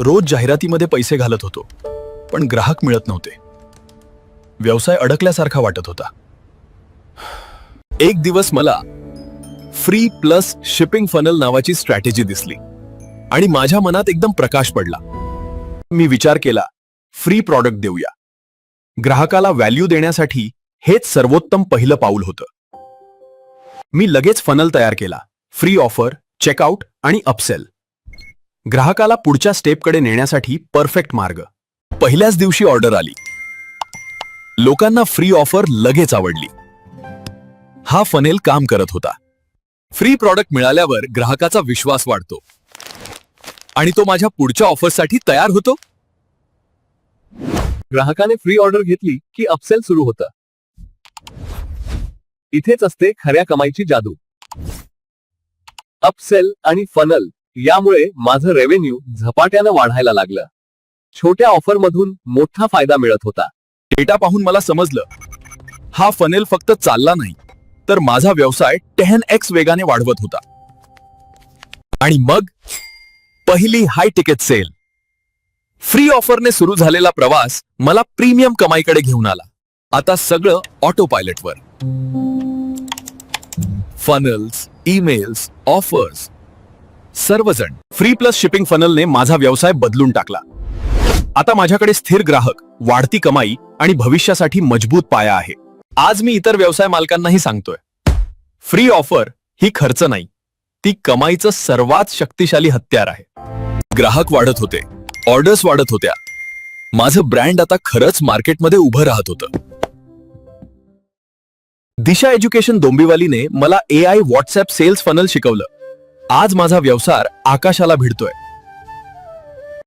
रोज जाहिरातीमध्ये पैसे घालत होतो पण ग्राहक मिळत नव्हते. व्यवसाय अडकल्यासारखा वाटत होता. एक दिवस मला फ्री प्लस शिपिंग फनल नावाची स्ट्रॅटेजी दिसली आणि माझ्या मनात एकदम प्रकाश पडला. मी विचार केला फ्री प्रॉडक्ट देऊया. ग्राहकाला व्हॅल्यू देण्यासाठी हेच सर्वोत्तम पहिलं पाऊल होतं. मी लगेच फनल तयार केला फ्री ऑफर चेकआउट आणि अपसेल. ग्राहकाला पुढच्या स्टेपकडे नेण्यासाठी परफेक्ट मार्ग. पहिल्याच दिवशी ऑर्डर आली. लोकांना फ्री ऑफर लगेच आवडली. हा फनेल काम करत होता. फ्री प्रॉडक्ट मिळाल्यावर ग्राहकाचा विश्वास वाढतो. आणि तो माझ्या पुढच्या ऑफरसाठी तयार होतो? ग्राहकाने फ्री ऑर्डर घेतली की अपसेल सुरू होतं. इथेच असते खऱ्या कमाईची जादू. अपसेल आणि फनल यामुळे माझं रेव्हेन्यू झपाट्यानं वाढायला लागलं. छोट्या ऑफर मधून मोठा फायदा मिळत होता. डेटा पाहून मला समजलं. हा फनेल फक्त चालला नाही तर माझा व्यवसाय टेन एक्स वेगाने वाढवत होता. आणि मग पहिली हाय टिकेट सेल फ्री ऑफरने सुरू झालेला प्रवास मला प्रीमियम कमाईकडे घेऊन आला. आता सगळं ऑटो पायलटवर फनल्स ईमेल्स ऑफर्स सर्वजण फ्री प्लस शिपिंग फनलने माझा व्यवसाय बदलून टाकला. आता माझ्याकडे स्थिर ग्राहक वाढती कमाई आणि भविष्यासाठी मजबूत पाया आहे. आज मी इतर व्यवसाय मालकांनाही सांगतोय. फ्री ऑफर ही खर्च नाही ती कमाईचं सर्वात शक्तिशाली हत्यार आहे. ग्राहक वाढत होते ऑर्डर्स वाढत होत्या. माझं ब्रँड आता खरंच मार्केटमध्ये उभं राहत होतं. दिशा एज्युकेशन डोंबिवलीने मला A I WhatsApp sales funnel शिकवलं. आज माझा व्यवसाय आकाशाला भिडतोय.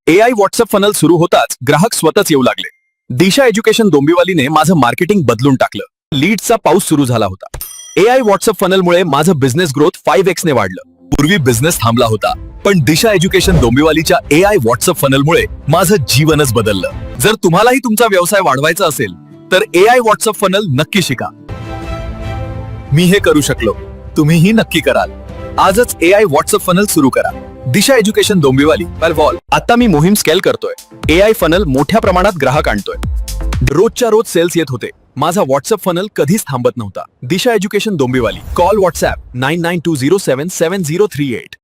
एआय व्हॉट्सअप फनल सुरू होताच ग्राहक स्वतःच येऊ लागले. दिशा एज्युकेशन डोंबिवलीने माझं मार्केटिंग बदलून टाकलं. लीडचा पाऊस सुरू झाला होता. एआय व्हॉट्सअप फनलमुळे माझं बिझनेस ग्रोथ फाईव्ह एक्सने वाढलं. पूर्वी बिझनेस थांबला होता पण दिशा एज्युकेशन डोंबिवलीच्या ए आय व्हॉट्सअप फनलमुळे माझं जीवनच बदललं. जर तुम्हालाही तुमचा व्यवसाय वाढवायचा असेल तर एआय व्हॉट्सअप फनल नक्की शिका. मी हे करू शकलो. तुम्हीही नक्की कराल. आजच ए आय व्हॉट्सअप फनल सुरू करा. दिशा एज्युकेशन डोंबिवली वॉल आता मी मोहीम स्केल करतोय. ए आय फनल मोठ्या प्रमाणात ग्राहक आणतोय. रोजच्या रोज सेल्स येत होते. माझा व्हॉट्सअप फनल कधीच थांबत नव्हता. Disha education Dombivli. Call WhatsApp nine nine two zero seven seven zero three eight